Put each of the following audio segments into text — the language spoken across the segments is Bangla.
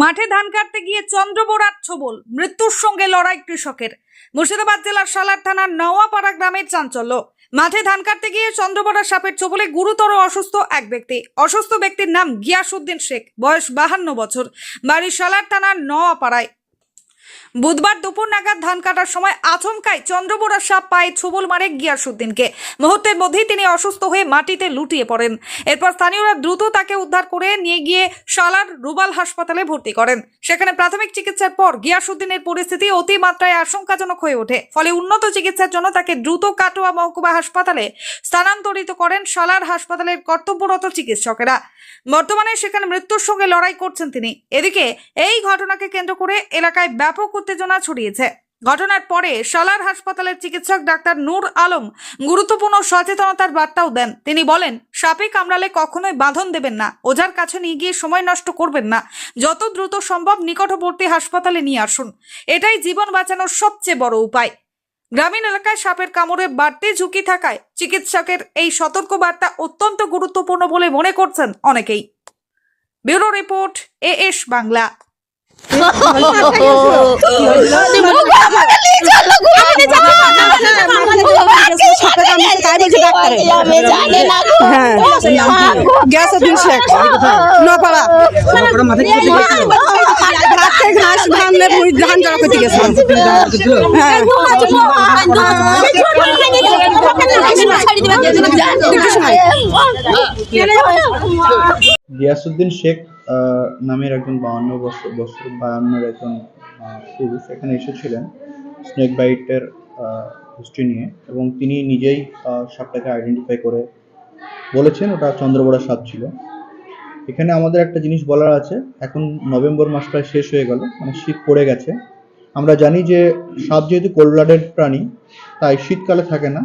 মাঠে ধান কাটতে গিয়ে চন্দ্রবোরার ছবল মৃত্যুর সঙ্গে লড়াই কৃষকের। মুর্শিদাবাদ জেলার সালার থানার নওয়াপাড়া গ্রামের চাঞ্চল্য। মাঠে ধান কাটতে গিয়ে চন্দ্রবোরা সাপের ছবলে গুরুতর অসুস্থ এক ব্যক্তি। অসুস্থ ব্যক্তির নাম গিয়াসুদ্দিন শেখ, বয়স বাহান্ন বছর। বাড়ির সালার থানার নওয়াপাড়ায় বুধবার দুপুর নাগাদ ধান কাটার সময় আচমকাই চন্দ্রবোরা সাপ পায়ে ছবল মারে গিয়াসুদ্দিনকে। মুহূর্তের মধ্যেই তিনি অসুস্থ হয়ে মাটিতে লুটিয়ে পড়েন। এরপর স্থানীয়রা দ্রুত তাকে উদ্ধার করে নিয়ে গিয়ে সালার রুবাল হাসপাতালে ভর্তি করেন। সেখানে প্রাথমিক চিকিৎসার পর গিয়াসুদ্দিনের পরিস্থিতি অতিমাত্রায় আশঙ্কাজনক হয়ে ওঠে। ফলে উন্নত চিকিৎসার জন্য তাকে দ্রুত কাটোয়া মহকুমা হাসপাতালে স্থানান্তরিত করেন সালার হাসপাতালের কর্তব্যরত চিকিৎসকেরা। বর্তমানে সেখানে মৃত্যুর সঙ্গে লড়াই করছেন তিনি। এদিকে এই ঘটনাকে কেন্দ্র করে এলাকায় ব্যাপক উত্তেজনা ছড়িয়েছে। ঘটনার পরে সালার হাসপাতালের চিকিৎসক ডাক্তার নূর আলম গুরুত্বপূর্ণ সচেতনতার বার্তাও দেন। তিনি বলেন, সাপে কামড়ালে কখনোই বাঁধন দেবেন না, ওঝার কাছে নিয়ে গিয়ে সময় নষ্ট করবেন না। যত দ্রুত সম্ভব নিকটবর্তী হাসপাতালে নিয়ে আসুন। এটাই জীবন বাঁচানোর সবচেয়ে বড় উপায়। গ্রামীণ এলাকায় সাপের কামড়ে বাড়তি ঝুঁকি থাকায় চিকিৎসকের এই সতর্ক বার্তা অত্যন্ত গুরুত্বপূর্ণ বলে মনে করছেন অনেকেই। Bureau report A S Bangla. হ্যাঁ। দিন শেখ নপাড়া রাতে ঘাস ভাঙলে ভুঁই ধান জড়া করতে গেছে হ্যাঁ গিয়াসুদ্দিন শেখ নামের একজন বাউন্ন বছর বছর, বায়ান্নর একজন পুরুষ এখানে এসেছিলেন স্নেক বাইটের হিস্ট্রি নিয়ে। এবং তিনি নিজেই সাপটাকে আইডেন্টিফাই করে বলেছেন, ওটা চন্দ্রবড়া সাপ ছিল। এখানে আমাদের একটা জিনিস বলার আছে, এখন নভেম্বর মাস প্রায় শেষ হয়ে গেল মানে শীত পড়ে গেছে। আমরা জানি যে সাপ যেহেতু কোল্ড ব্লাডেড প্রাণী, তাই শীতকালে থাকে না।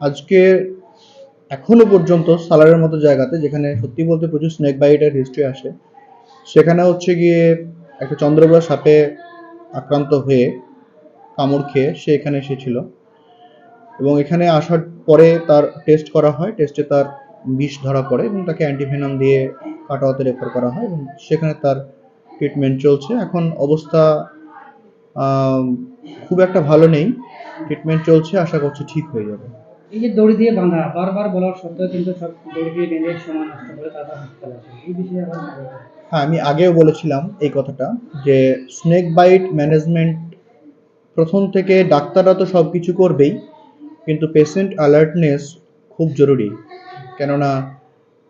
আজকে এখনও পর্যন্ত সালারের মতো জায়গাতে, যেখানে সত্যি বলতে প্রচুর স্নেক বাইটের হিস্ট্রি আসে, সেখানে হচ্ছে গিয়ে একটা চন্দ্রবড়া সাপে আক্রান্ত হয়ে কামড় খেয়ে সে এখানে এসেছিল। এবং এখানে আসার পরে তার টেস্ট করা হয় টেস্টে তার বিষ ধরা পড়ে এবং তাকে অ্যান্টিভেনাম দিয়ে কাটাওয়াতে রেফার করা হয় এবং সেখানে তার ট্রিটমেন্ট চলছে। এখন অবস্থা খুব একটা ভালো নেই। ট্রিটমেন্ট চলছে, আশা করছি ঠিক হয়ে যাবে। এই যে দড়ি দিয়ে বাঁধা, বারবার বলার সত্ত্বেও কিন্তু সব দড়ি দিয়ে বেঁধে সময় নষ্ট করে তারা হাসপাতালে আসে এই বিষয়ে আবার? হ্যাঁ আমি আগেও বলেছিলাম এই কথাটা যে স্নেক বাইট ম্যানেজমেন্ট প্রথম থেকে ডাক্তাররা তো সব কিছু করবেই, কিন্তু পেশেন্ট অ্যালার্টনেস খুব জরুরি। কেননা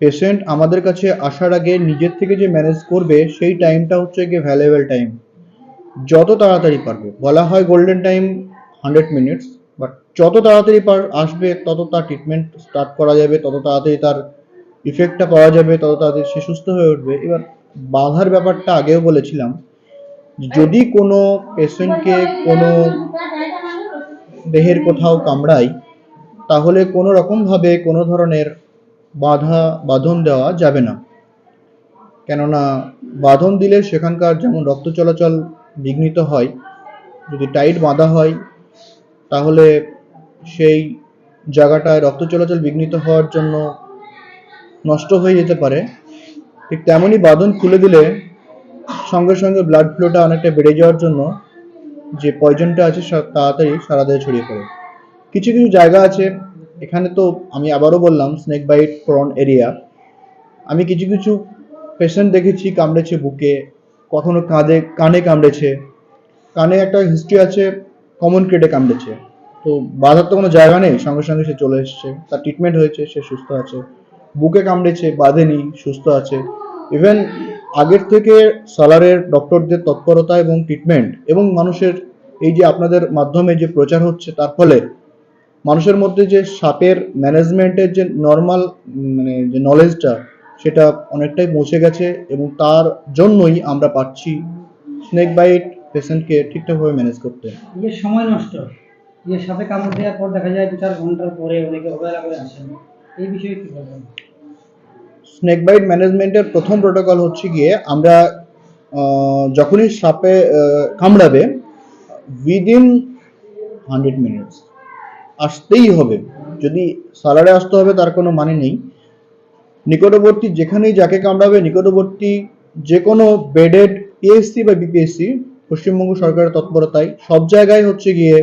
পেশেন্ট আমাদের কাছে আসার আগে নিজের থেকে যে ম্যানেজ করবে, সেই টাইমটা হচ্ছে গিয়ে ভ্যালুয়েবল টাইম যত তাড়াতাড়ি পারবে। বলা হয় golden time hundred minutes but যত তাড়াতাড়ি আসবে, তত তার ট্রিটমেন্ট স্টার্ট করা যাবে, তত তাড়াতাড়ি তার ইফেক্টটা পাওয়া যাবে, তত তাড়াতাড়ি সে সুস্থ হয়ে উঠবে। এবার বাধার ব্যাপারটা আগেও বলেছিলাম, যদি কোনো পেশেন্টকে কোনো দেহের কোথাও কামড়ায়, তাহলে কোনো রকমভাবে কোনো ধরনের বাধা, বাঁধন দেওয়া যাবে না। কেননা বাঁধন দিলে সেখানকার যেমন রক্ত চলাচল বিঘ্নিত হয়, যদি টাইট বাঁধা হয় তাহলে সেই জায়গাটায় রক্ত চলাচল বিঘ্নিত হওয়ার জন্য নষ্ট হয়ে যেতে পারে। ঠিক তেমনই বাঁধন খুলে দিলে সঙ্গে সঙ্গে ব্লাড ফ্লোটা অনেকটা বেড়ে যাওয়ার জন্য যে পয়জনটা আছে তাড়াতাড়ি সারা দেহে ছড়িয়ে পড়ে। কিছু কিছু জায়গা আছে, এখানে তো আমি আবারও বললাম স্নেক বাইট প্রন এরিয়া আমি কিছু কিছু পেশেন্ট দেখেছি, কামড়েছে বুকে, কখনো কাঁধে, কানে কামড়েছে। কানে একটা হিস্ট্রি আছে কমন ক্রেডে কামড়েছে। তো বাধার তো কোনো জায়গা নেই, সঙ্গে সঙ্গে সে চলে এসেছে, তার ট্রিটমেন্ট হয়েছে, সে সুস্থ আছে। বুকে কামড়েছে, বাঁধেনি, সুস্থ আছে। ইভেন আগের থেকে সালারের ডক্টরদের তৎপরতা এবং ট্রিটমেন্ট এবং মানুষের এই যে আপনাদের মাধ্যমে যে প্রচার হচ্ছে, তার ফলে মানুষের মধ্যে যে সাপের ম্যানেজমেন্টের যে নর্মাল মানে যে নলেজটা সেটা অনেকটাই পৌঁছে গেছে এবং তার জন্যই আমরা পাচ্ছি স্নেক বাইট পেশেন্টকে ঠিকঠাকভাবে ম্যানেজ করতে। এই যে সময় নষ্ট। এই যে সাপে কামড় দেওয়ার পর দেখা যায় দু চার ঘণ্টার পরে অনেকে অবহেলা করে আসেন। এই বিষয়ে কি বলবেন? স্নেক বাইট ম্যানেজমেন্টের প্রথম প্রোটোকল হচ্ছে গিয়ে আমরা যখনই সাপে কামড়াবে উইদিন হান্ড্রেড মিনিটস আসতেই হবে। যদি সালারে আসতে হবে তার কোনো মানে নেই। নিকটবর্তী যেখানেই যাকে কামড়াবে নিকটবর্তী যে কোনো বেডেড পিএসসি বা বিপিএসসি পশ্চিমবঙ্গ সরকারের তৎপরতায় সব জায়গায় হচ্ছে গিয়ে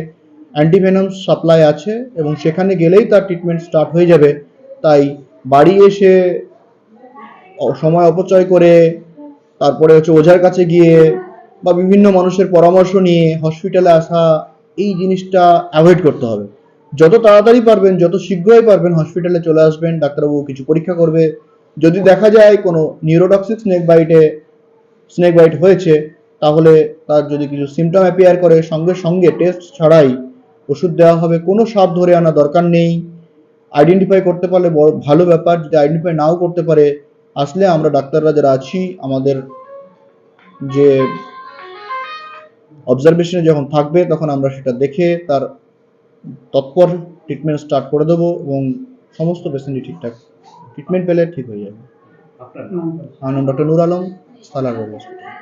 অ্যান্টিভেনাম সাপ্লাই আছে এবং সেখানে গেলেই তার ট্রিটমেন্ট স্টার্ট হয়ে যাবে। তাই বাড়ি এসে সময় অপচয় করে, তারপরে হচ্ছে ওঝার কাছে গিয়ে বা বিভিন্ন মানুষের পরামর্শ নিয়ে হসপিটালে আসা, এই জিনিসটা অ্যাভয়েড করতে হবে। যত তাড়াতাড়ি পারবেন, যত শীঘ্রই পারবেন হসপিটালে চলে আসবেন, ডাক্তারবাবু কিছু পরীক্ষা করবে। যদি দেখা যায় কোনো নিউরোটক্সিক স্নেক বাইটে স্নেক বাইট হয়েছে তাহলে তার যদি কিছু সিমটম অ্যাপিয়ার করে সঙ্গে সঙ্গে টেস্ট ছাড়াই ওষুধ দেওয়া হবে। কোনো সাপ ধরে আনা দরকার নেই। আইডেন্টিফাই করতে পারলে বড় ভালো ব্যাপার। যদি আইডেন্টিফাই নাও করতে পারে আসলে আমরা ডাক্তাররা যারা আছি আমাদের যে অবজারভেশনে যখন থাকবে তখন আমরা সেটা দেখে তার তৎপর ট্রিটমেন্ট স্টার্ট করে দেবো এবং সমস্ত পেশেন্টই ঠিকঠাক ট্রিটমেন্ট পেলে ঠিক হয়ে যাবে। আমার নাম ডক্টর নুর আলম সালার হসপিটাল